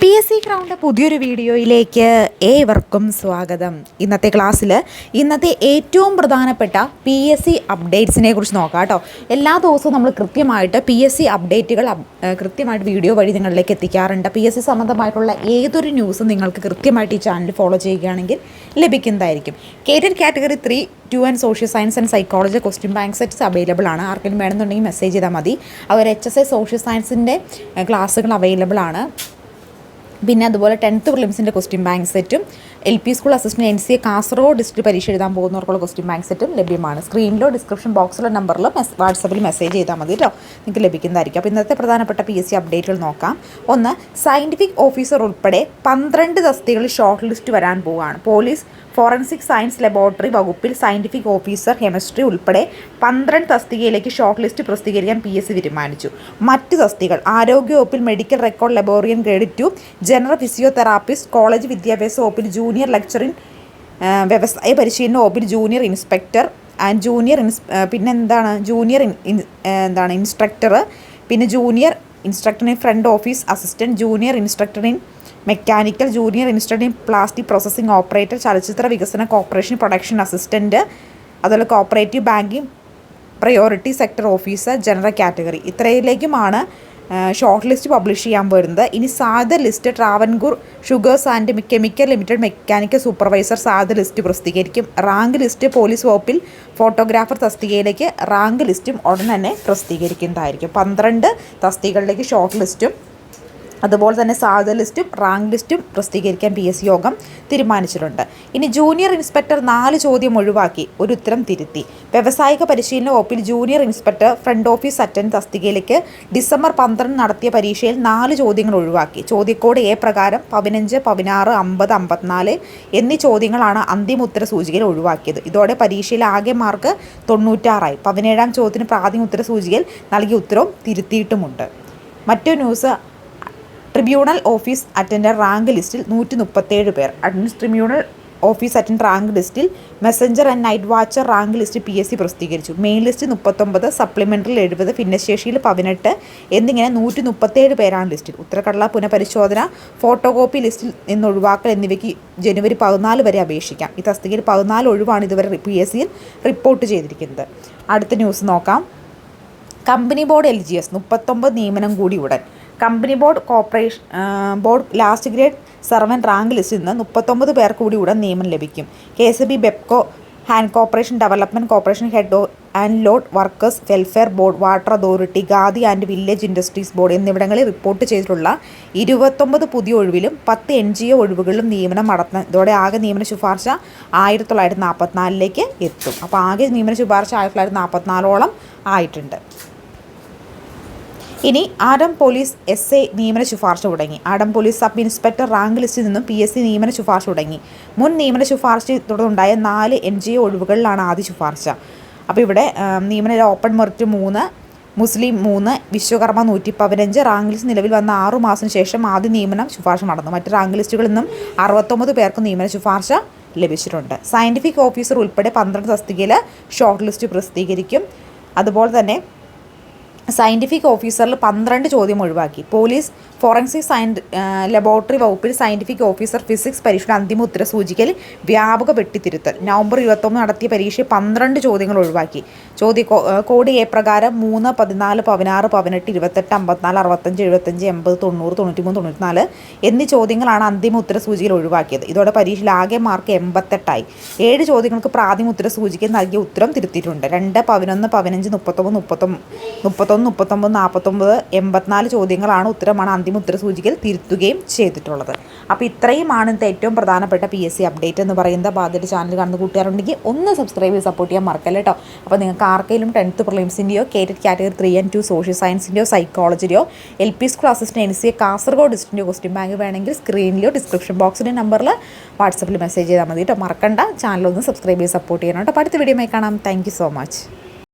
P S C crowned പുതിയൊരു വീഡിയോയിലേക്ക് ഏവർക്കും സ്വാഗതം. ഇന്നത്തെ ക്ലാസ്സിൽ ഇന്നത്തെ ഏറ്റവും പ്രധാനപ്പെട്ട പി എസ് സി അപ്ഡേറ്റ്സിനെ കുറിച്ച് നോക്കാം കേട്ടോ. എല്ലാ ദിവസവും നമ്മൾ കൃത്യമായിട്ട് പി എസ് സി അപ്ഡേറ്റുകൾ കൃത്യമായിട്ട് വീഡിയോ വഴി നിങ്ങളിലേക്ക് എത്തിക്കാറുണ്ട്. പി എസ് സി സംബന്ധമായിട്ടുള്ള ഏതൊരു ന്യൂസും നിങ്ങൾക്ക് കൃത്യമായിട്ട് ഈ ചാനൽ ഫോളോ ചെയ്യുകയാണെങ്കിൽ ലഭിക്കുന്നതായിരിക്കും. KTET category three two and social science and psychology question bank sets available ആണ്. ആർക്കെങ്കിലും വേണമെന്നുണ്ടെങ്കിൽ മെസ്സേജ് ചെയ്താൽ മതി. അവർ എച്ച് എസ് ഐ സോഷ്യൽ സയൻസിന്റെ ക്ലാസ്സുകൾ അവൈലബിൾ ആണ്. പിന്നെ അതുപോലെ ടെൻത്ത് പ്രിലിംസിന്റെ ക്വസ്റ്റ്യൻ ബാങ്ക് സെറ്റും L P school assistant N C A Kasaragod district പരീക്ഷ എഴുതാൻ പോകുന്നവർക്കുള്ള ക്വസ്റ്റ്യൻ ബാങ്ക് സെറ്റും ലഭ്യമാണ്. സ്ക്രീനിലോ ഡിസ്ക്രിപ്ഷൻ ബോക്സിലോ നമ്പറിലോ മെസ് വാട്സപ്പിൽ മെസ്സേജ് ചെയ്താൽ മതി കേട്ടോ നിങ്ങൾക്ക് ലഭിക്കുന്നതായിരിക്കും. അപ്പോൾ ഇന്നത്തെ പ്രധാനപ്പെട്ട പി എസ് സി അപ്ഡേറ്റുകൾ നോക്കാം. ഒന്ന് സയന്റിഫിക് ഓഫീസർ ഉൾപ്പെടെ പന്ത്രണ്ട് തസ്തികളിൽ ഷോർട്ട് ലിസ്റ്റ് വരാൻ പോവുകയാണ്. പോലീസ് ഫോറൻസിക് സയൻസ് ലബോറട്ടറി വകുപ്പിൽ സയന്റിഫിക് ഓഫീസർ കെമിസ്ട്രി ഉൾപ്പെടെ പന്ത്രണ്ട് തസ്തികയിലേക്ക് ഷോർട്ട് ലിസ്റ്റ് പ്രസിദ്ധീകരിക്കാൻ പി എസ് സി തീരുമാനിച്ചു. മറ്റ് തസ്തികൾ ആരോഗ്യവകുപ്പിൽ medical record librarian grade two general physiotherapist college വിദ്യാഭ്യാസ വകുപ്പിൽ ജൂനിയർ ലെക്ചറിൻ വ്യവസായ പരിശീലന വകുപ്പിൽ ജൂനിയർ ഇൻസ്പെക്ടർ ആൻഡ് ജൂനിയർ ഇൻസ് പിന്നെ എന്താണ് ജൂനിയർ എന്താണ്? ഇൻസ്ട്രക്ടർ പിന്നെ junior instructor in front office assistant junior instructor in mechanical junior institute in plastic processing operator ചലച്ചിത്ര വികസന കോർപ്പറേഷൻ പ്രൊഡക്ഷൻ അസിസ്റ്റന്റ് അതുപോലെ cooperative banking priority sector officer general category ഇത്രയിലേക്കുമാണ് short list publish ചെയ്യാൻ വരുന്നത്. ഇനി സാധ്യത list Travancore sugars and chemical limited mechanical supervisor സാധ്യത list പ്രസിദ്ധീകരിക്കും. Rank list police വകുപ്പിൽ ഫോട്ടോഗ്രാഫർ തസ്തികയിലേക്ക് റാങ്ക് ലിസ്റ്റും ഉടൻ തന്നെ പ്രസിദ്ധീകരിക്കുന്നതായിരിക്കും. പന്ത്രണ്ട് തസ്തികകളിലേക്ക് ഷോർട്ട് ലിസ്റ്റും അതുപോലെ തന്നെ സാധ്യത ലിസ്റ്റും റാങ്ക് ലിസ്റ്റും പ്രസിദ്ധീകരിക്കാൻ പി എസ് യോഗം തീരുമാനിച്ചിട്ടുണ്ട്. ഇനി ജൂനിയർ ഇൻസ്പെക്ടർ നാല് ചോദ്യം ഒഴിവാക്കി ഒരു ഉത്തരം തിരുത്തി. വ്യവസായിക പരിശീലന വകുപ്പിൽ junior inspector front office attend തസ്തികയിലേക്ക് ഡിസംബർ പന്ത്രണ്ട് നടത്തിയ പരീക്ഷയിൽ നാല് ചോദ്യങ്ങൾ ഒഴിവാക്കി. ചോദ്യക്കോഡ് എ പ്രകാരം പതിനഞ്ച് പതിനാറ് അമ്പത് അമ്പത്തിനാല് എന്നീ ചോദ്യങ്ങളാണ് അന്തിമ ഉത്തര സൂചികയിൽ ഒഴിവാക്കിയത്. ഇതോടെ പരീക്ഷയിൽ ആകെ മാർക്ക് തൊണ്ണൂറ്റാറായി. പതിനേഴാം ചോദ്യത്തിന് പ്രാഥമിക ഉത്തര സൂചികയിൽ നൽകിയ ഉത്തരവും തിരുത്തിയിട്ടുമുണ്ട്. മറ്റു news tribunal office attender rank ലിസ്റ്റിൽ നൂറ്റി മുപ്പത്തേഴ് പേർ. Administrative tribunal office attend rank ലിസ്റ്റിൽ messenger and night watcher rank list P S C പ്രസിദ്ധീകരിച്ചു. മെയിൻ ലിസ്റ്റ് മുപ്പത്തൊമ്പത് സപ്ലിമെന്ററിൽ എഴുപത് ഭിന്നശേഷിയിൽ പതിനെട്ട് എന്നിങ്ങനെ നൂറ്റി മുപ്പത്തേഴ് പേരാണ് ലിസ്റ്റിൽ ഉത്തരക്കടല പുനഃപരിശോധന ഫോട്ടോകോപ്പി ലിസ്റ്റിൽ നിന്ന് ഒഴിവാക്കൽ എന്നിവയ്ക്ക് ജനുവരി പതിനാല് വരെ അപേക്ഷിക്കാം. ഈ തസ്തികയിൽ പതിനാല് ഒഴിവാണ് ഇതുവരെ പി എസ് സിയിൽ റിപ്പോർട്ട് ചെയ്തിരിക്കുന്നത്. അടുത്ത ന്യൂസ് നോക്കാം. Company board L G S മുപ്പത്തൊമ്പത് നിയമനം കൂടി ഉടൻ. Company board corporation board last grade servant rank ലിസ്റ്റിൽ നിന്ന് മുപ്പത്തൊമ്പത് പേർ കൂടി ഉടൻ നിയമനം ലഭിക്കും. K S B Bevco hand corporation development corporation head and load workers welfare board water authority Khadi and village industries board എന്നിവിടങ്ങളിൽ റിപ്പോർട്ട് ചെയ്തിട്ടുള്ള ഇരുപത്തൊമ്പത് പുതിയ ഒഴിവിലും പത്ത് എൻ ജി ഒ ഒഴിവുകളിലും നിയമനം നടത്തുന്ന ഇതോടെ ആകെ നിയമന ശുപാർശ ആയിരത്തി തൊള്ളായിരത്തി നാൽപ്പത്തിനാലിലേക്ക് എത്തും. അപ്പോൾ ആകെ നിയമന ശുപാർശ ആയിരത്തി തൊള്ളായിരത്തി നാൽപ്പത്തിനാലോളം ആയിട്ടുണ്ട്. ഇനി ആഡം പോലീസ് എസ് എ നിയമന ശുപാർശ തുടങ്ങി. ആഡം പോലീസ് സബ് ഇൻസ്പെക്ടർ റാങ്ക് ലിസ്റ്റിൽ നിന്നും പി എസ് സി നിയമന ശുപാർശ തുടങ്ങി. മുൻ നിയമന ശുപാർശ തുടർന്നുണ്ടായ നാല് എൻ ജി ഒ ഒഴിവുകളിലാണ് ആദ്യ ശുപാർശ. അപ്പോൾ ഇവിടെ നിയമന ഓപ്പൺ മെറിറ്റ് മൂന്ന് മുസ്ലിം മൂന്ന് വിശ്വകർമ്മ നൂറ്റി പതിനഞ്ച് റാങ്ക് ലിസ്റ്റ് നിലവിൽ വന്ന ആറു മാസത്തിന് ശേഷം ആദ്യ നിയമനം ശുപാർശ നടന്നു. മറ്റ് റാങ്ക് ലിസ്റ്റുകളിൽ നിന്നും അറുപത്തൊമ്പത് പേർക്ക് നിയമന ശുപാർശ ലഭിച്ചിട്ടുണ്ട്. സയന്റിഫിക് ഓഫീസർ ഉൾപ്പെടെ പന്ത്രണ്ട് തസ്തികയിൽ ഷോർട്ട് ലിസ്റ്റ് പ്രസിദ്ധീകരിക്കും. അതുപോലെ തന്നെ സയന്റിഫിക് ഓഫീസറിൽ പന്ത്രണ്ട് ചോദ്യം ഒഴിവാക്കി. പോലീസ് ഫോറൻസിക് സയൻസ് ലബോറട്ടറി വകുപ്പിൽ സയന്റിഫിക് ഓഫീസർ ഫിസിക്സ് പരീക്ഷയുടെ അന്തിമ ഉത്തര സൂചികയിൽ വ്യാപക വെട്ടിത്തിരുത്തൽ. നവംബർ ഇരുപത്തൊന്ന് നടത്തിയ പരീക്ഷയിൽ പന്ത്രണ്ട് ചോദ്യങ്ങൾ ഒഴിവാക്കി. ചോദ്യ കോഡ് എ പ്രകാരം മൂന്ന് പതിനാല് പതിനാറ് പതിനെട്ട് ഇരുപത്തെട്ട് അമ്പത്തിനാല് അറുപത്തഞ്ച് എഴുപത്തഞ്ച് എൺപത് തൊണ്ണൂറ് തൊണ്ണൂറ്റിമൂന്ന് തൊണ്ണൂറ്റിനാല് എന്നീ ചോദ്യങ്ങളാണ് അന്തിമ ഉത്തര സൂചികയിൽ ഒഴിവാക്കിയത്. ഇതോടെ പരീക്ഷയിൽ ആകെ മാർക്ക് എൺപത്തെട്ടായി. ഏഴ് ചോദ്യങ്ങൾക്ക് പ്രാഥമിക ഉത്തര സൂചികയിൽ നൽകിയ ഉത്തരം തിരുത്തിയിട്ടുണ്ട്. രണ്ട് പതിനൊന്ന് പതിനഞ്ച് മുപ്പത്തൊമ്പത് മുപ്പത്തൊന്ന് മുപ്പത്തൊന്ന് മുപ്പത്തൊമ്പത് നാൽപ്പത്തൊമ്പത് എൺപത്തിനാല് ചോദ്യങ്ങളാണ് ഉത്തരമാണ് അന്തിമ ഉത്തര സൂചികയിൽ തിരുത്തുകയും ചെയ്തിട്ടുള്ളത്. അപ്പോൾ ഇത്രയുമാണ് ഇന്നത്തെ ഏറ്റവും പ്രധാനപ്പെട്ട പി എസ് സി അപ്ഡേറ്റ് എന്ന് പറയുന്നത്. അപ്പോൾ ആദ്യമായിട്ട് ചാനൽ കാണുന്ന കൂട്ടുകാരുണ്ടെങ്കിൽ ഒന്ന് സബ്സ്ക്രൈബ് ചെയ്ത് സപ്പോർട്ട് ചെയ്യാൻ മറക്കല്ല കേട്ടോ അപ്പോൾ നിങ്ങൾക്ക് ആർക്കെങ്കിലും tenth പ്രിലിംസിന്റെയോ KTET category three and two social സയൻസിന്റെയോ സൈക്കോളജിയോ L P school assistant N C Kasaragod ഡിസ്ട്രിക്റ്റിന്റെയോ question bank വേണമെങ്കിൽ സ്ക്രീനിലോ ഡിസ്ക്രിപ്ഷൻ ബോക്സിന്റെ നമ്പറിൽ വാട്സപ്പിൽ മെസ്സേജ് ചെയ്താൽ മതി കേട്ടോ മറക്കണ്ട. ചാനൽ ഒന്ന് സബ്സ്ക്രൈബ് ചെയ്ത് സപ്പോർട്ട് ചെയ്യണം കേട്ടോ അപ്പോൾ അടുത്ത വീഡിയോ കാണാം. Thank so much